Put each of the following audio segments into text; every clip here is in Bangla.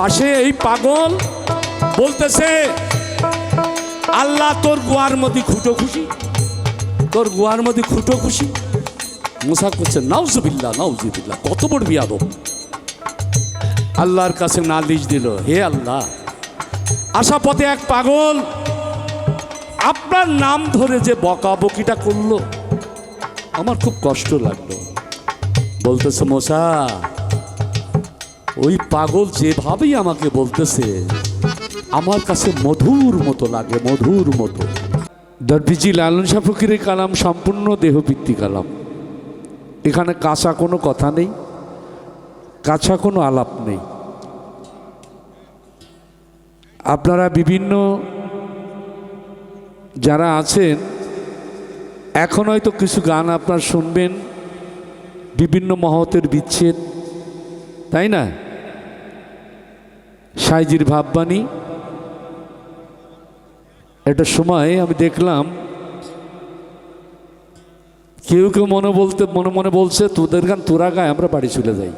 পাশে এই পাগল বলতেছে, আল্লাহ তোর গুয়ার মধ্যে খুঁটো খুশি, তোর গুয়ার মধ্যে খুঁটো খুশি। মুসা করছে নাউজুবিল্লা নাউজুবিল্লা কত বড় বিয়াদব। আল্লাহর কাছে নালিশ দিল, হে আল্লাহ, আশা পথে এক পাগল আপনার নাম ধরে যে বকাবকিটা করল, আমার খুব কষ্ট লাগল। বলতেছে মশা ওই পাগল যেভাবেই আমাকে বলতেছে, আমার কাছে মধুর মতো লাগে, মধুর মতো। দরবিজি লালন শাহ ফকিরের কালাম সম্পূর্ণ দেহভিত্তি কালাম। এখানে কাঁচা কোনো কথা নেই, কাঁচা কোনো আলাপ নেই। আপনারা বিভিন্ন যারা আছেন, এখন হয়তো কিছু গান আপনার শুনবেন, বিভিন্ন মহতের বিচ্ছেদ। তাই না? সাইজির ভাববাণী। একটা সময় আমি দেখলাম, কেউ কেউ মনে বলতে, মনে মনে বলছে, তোদের গান, তোরা গায়ে, আমরা বাড়ি চলে যাই।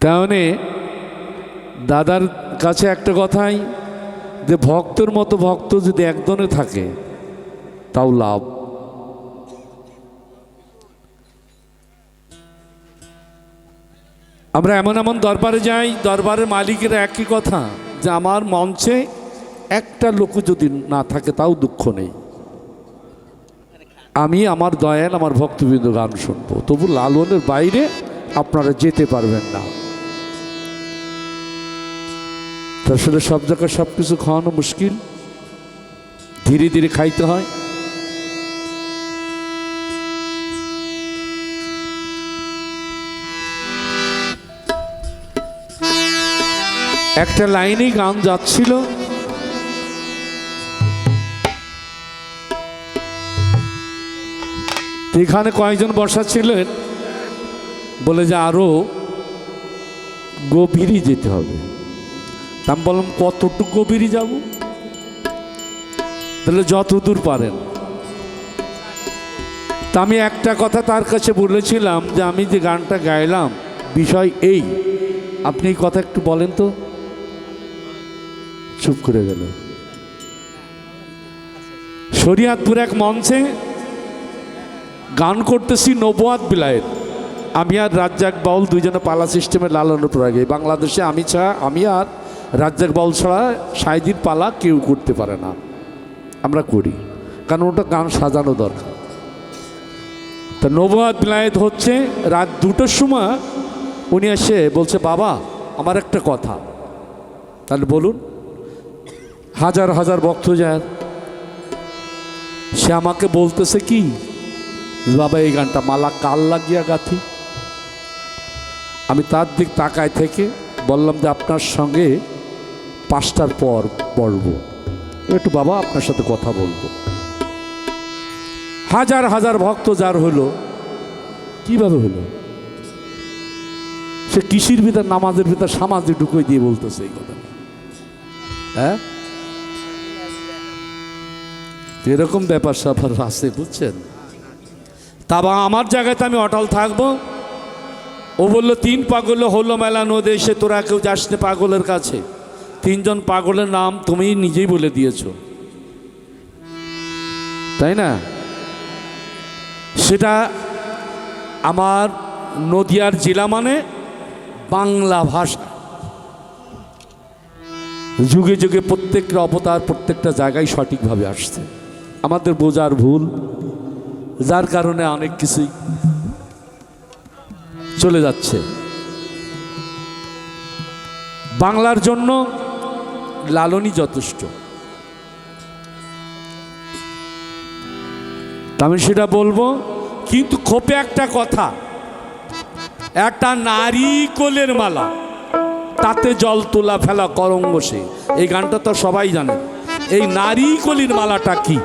তেমনি দাদার কাছে একটা কথাই, যে ভক্তর মতো ভক্ত যদি একদনে থাকে, তাও লাভ। আমরা এমন এমন দরবারে যাই, দরবারের মালিকের একই কথা, যে আমার মঞ্চে একটা লোক যদি না থাকে, তাও দুঃখ নেই। আমি আমার দয়াল, আমার ভক্তবৃন্দ গান শুনব। তবু লালনের বাইরে আপনারা যেতে পারবেন না। আসলে সব জায়গায় সব কিছু খাওয়ানো মুশকিল। ধীরে ধীরে খাইতে হয়। একটা লাইনেই গান যাচ্ছিল। এখানে কয়েকজন বসা ছিলেন বলে যে আরও গভীরই যেতে হবে। আমি বললাম, কতটুকু গভীরই যাব? তাহলে যত দূর পারেন। তা আমি একটা কথা তার কাছে বলেছিলাম যে আমি যে গানটা গাইলাম, বিষয় এই। আপনি এই কথা একটু বলেন তো। চুপ করে গেল। শরিয়াতপুর এক মঞ্চে গান করতেছি নবাদ বিলায়েত। আমি আর রাজ্জাক বাউল দুইজনে পালা সিস্টেমে লালনের প্রয়োগে বাংলাদেশে আমি ছাড়া, আমি আর রাজ্জাক বাউল ছাড়া সাইদির পালা কেউ করতে পারে না। আমরা করি, কারণ ওটা গান সাজানো দরকার। তা নবাদ বিলায়েত হচ্ছে রাত দুটোর সময় উনি এসে বলছে, বাবা, আমার একটা কথা। তাহলে বলুন। হাজার হাজার ভক্ত যায়। সে আমাকে বলতেছে কি? বাবা, এই গানটা মালা কাল লাগিয়া গাথি? আমি তার দিক তাকায় থেকে বললাম যে, আপনার সঙ্গে পাঁচটার পর পড়ব। একটু বাবা, আপনার সাথে কথা বলব। হাজার হাজার ভক্ত যার হলো। কীভাবে হলো? সে কৃষির ভিতর, নামাজের ভিতর, সামাজে ঢুকিয়ে দিয়ে বলতেছে এই কথা হ্যাঁ? এরকম ব্যাপার স্যাপার আছে, বুঝছেন? তা বা আমার জায়গাতে আমি অটল থাকব। ও বলল, তিন পাগল হলো মেলা নদী, এসে তোরা কেউ যাস পাগলের কাছে। তিনজন পাগলের নাম তুমি নিজেই বলে দিয়েছ। তাই না? সেটা আমার নদিয়ার জেলা মানে বাংলা ভাষা। যুগে যুগে প্রত্যেকটা অবতার প্রত্যেকটা জায়গায় সঠিকভাবে আসছে। আমাদের বোঝার ভুল, যার কারণে অনেক কিছুই চলে যাচ্ছে। বাংলার জন্য লালনই যথেষ্ট। আমি সেটা বলব, কিন্তু খোপে একটা কথা, একটা নারী কোলের মালা, তাতে জল তোলা ফেলা করঙ্গ সে। এই গানটা তো সবাই জানে। এই নারী কলির মালাটা কি?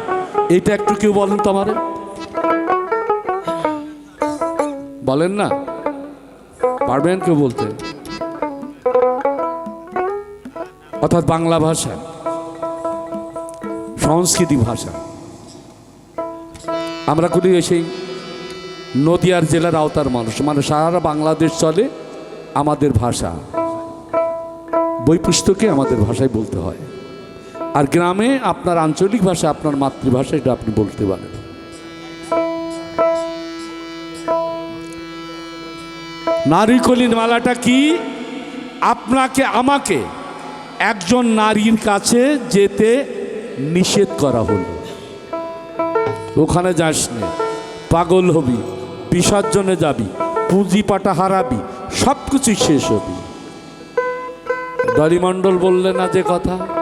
এটা একটু কেউ বলেন তো বলেন না। পারবেন কেউ বলতে? অর্থাৎ বাংলা ভাষা, সংস্কৃতি ভাষা। আমরা করি সেই নদিয়ার জেলার আওতার মানুষ। মানে সারা বাংলাদেশ চলে আমাদের ভাষা। বই পুস্তকে আমাদের ভাষায় বলতে হয়। আর গ্রামে আপনার আঞ্চলিক ভাষা, আপনার মাতৃভাষা, এটা আপনি বলতে পারেন। নারিকলির মালাটা কি? আপনাকে, আমাকে একজন নারীর কাছে যেতে নিষেধ করা হলো। ওখানে যাস নে পাগল হবি, বিসর্জনে যাবি পুঁজি পাটা হারাবি সব কিছুই শেষ হবি। দলিমণ্ডল বললে না যে কথা?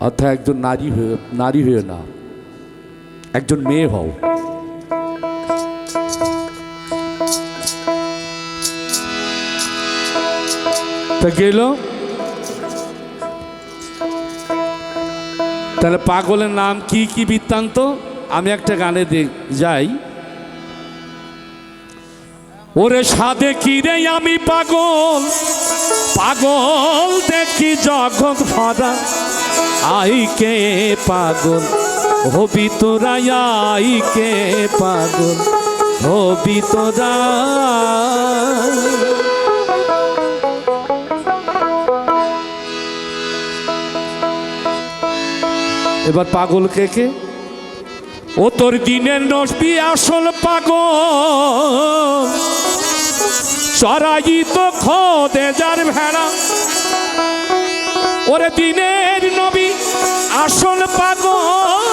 অর্থাৎ একজন নারী হয়ে নারী হয়ে না। একজন মেয়ে হও। তা গেল? তাহলে পাগলের নাম কি কি বৃত্তান্ত? আমি একটা গানে যাই। ওরে সাদে কি রে আমি পাগল? পাগল দেখি জগৎ ভরা আই কে পাগল? হবি তোরা, আই কে পাগল? হবি তোরা। এবার পাগল কে কে? ও তোর দিনের নসবি আসল পাগল। চড়াই তো খোদে যার ভেড়া। ওরে দিনের নবী, আসল পাগল।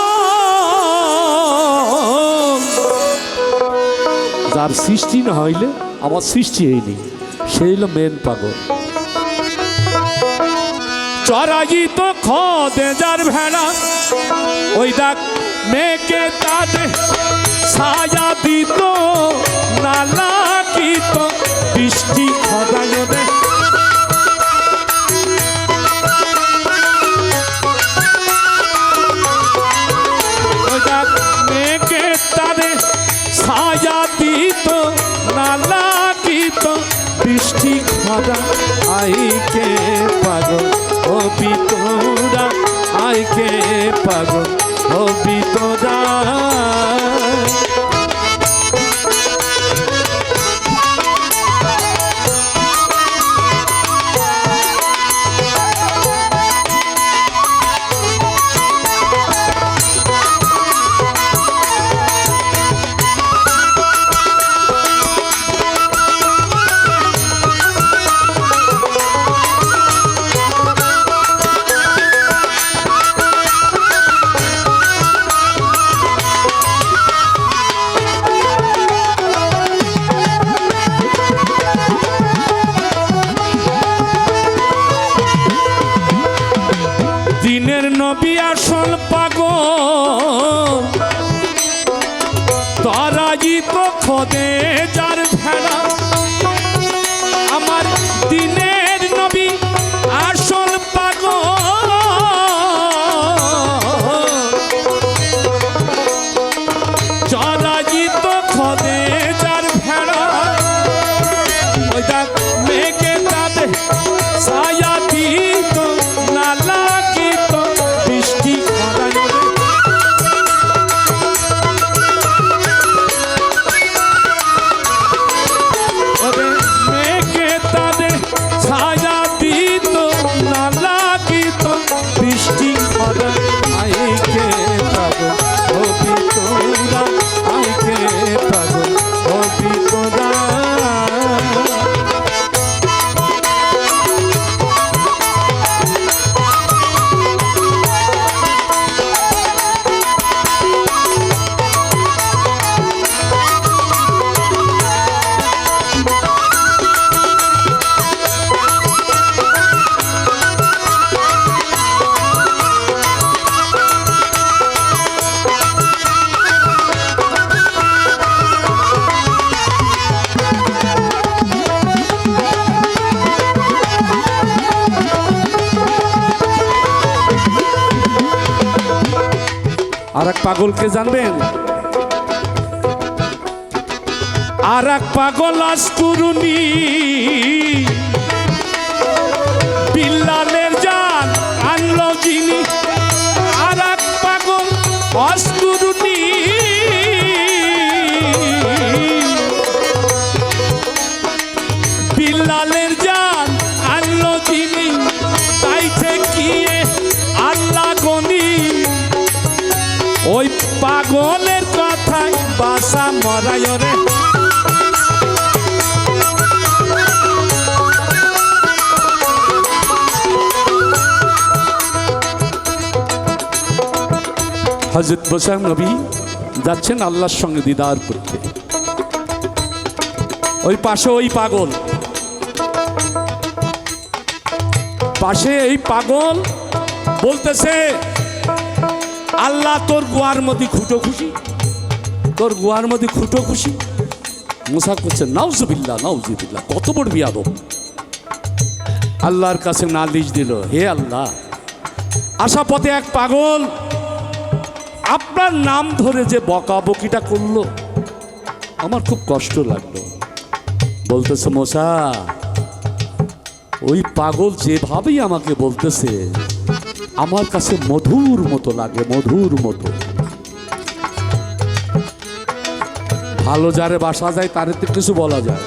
যার সৃষ্টি না হইলে আমার সৃষ্টি হয়নি, সেই হলো মেন পাগল। চড়াই তো খোদে যার ভেড়া, ওই দেখ মেয়েকে তাদের ছায়া দিত না লাগিত বৃষ্টি খদায় দে মেয়েকে তাদের ছায়া দিত না লাগিত বৃষ্টি খদা আইকে পাগল, ও বিতরা আইকে পাগল, ও বিতরা। তো আর এক পাগলকে জানবেন? আর এক পাগল আস্তুরুনি বিল্লালে হজরত বসাম নবী যাচ্ছেন আল্লাহর সঙ্গে দিদার করতে। ওই পাশে ওই পাগল। পাশে এই পাগল বলতেছে, আল্লাহ তোর গুয়ার মধ্যে খুঁটো খুশি। তোর গুয়ার মধ্যে খুঁটো খুশি। মুসা করছে নাউজবিল্লা নাউজবিল্লা কত বড় বিয়াদব। আল্লাহর কাছে নালিশ দিল, হে আল্লাহ, আশা পথে এক পাগল, আপনার নাম ধরে যে বকাবকিটা করল, আমার খুব কষ্ট লাগল। বলতেছে মশা ওই পাগল যেভাবেই আমাকে বলতেছে, আমার কাছে মধুর মতো লাগে, মধুর মতো। ভালো যারে বাসা যায়, তার কিছু বলা যায়।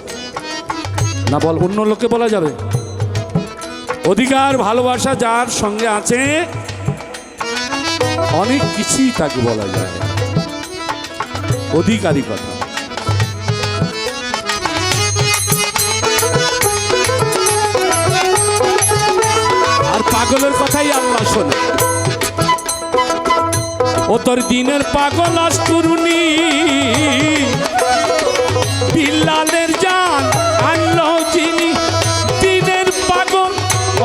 না বল, অন্য লোককে বলা যাবে? অধিকার, ভালোবাসা যার সঙ্গে আছে, অনেক কিছুই তাকে বলা যায়। অধিকারী কথা। আর পাগলের কথাই আল্লাহ শোনে। ও তোর দিনের পাগল আস্তুরুনি বিল্লালের জান আনলো যিনি দিনের পাগল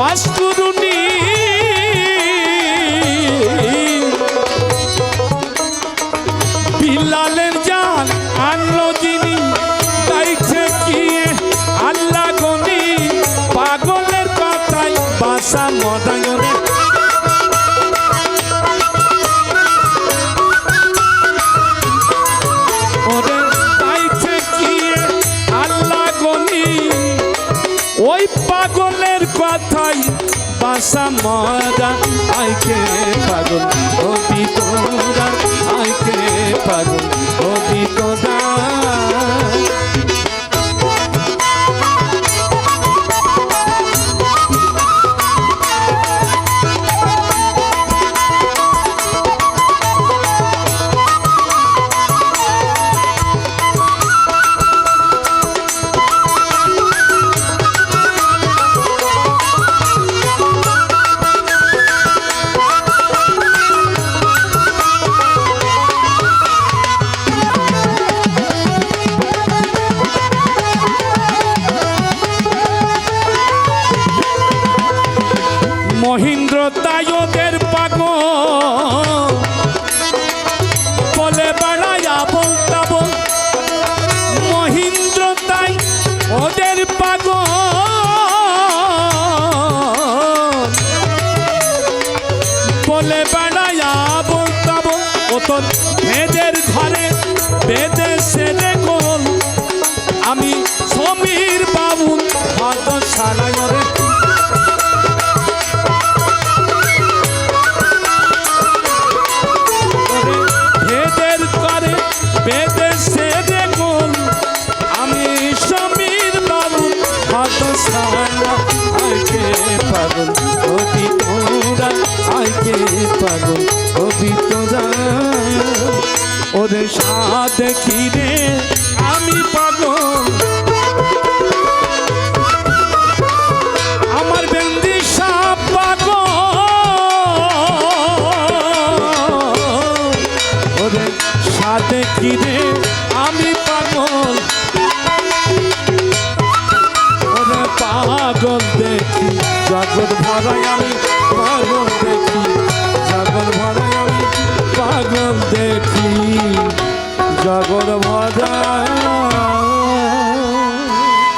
আস্তুরুনি ওই পাগলের কথাই বাসা মরা। আইকে পাগল অতি তোরা। আইকে পাগল। ওরে সাথে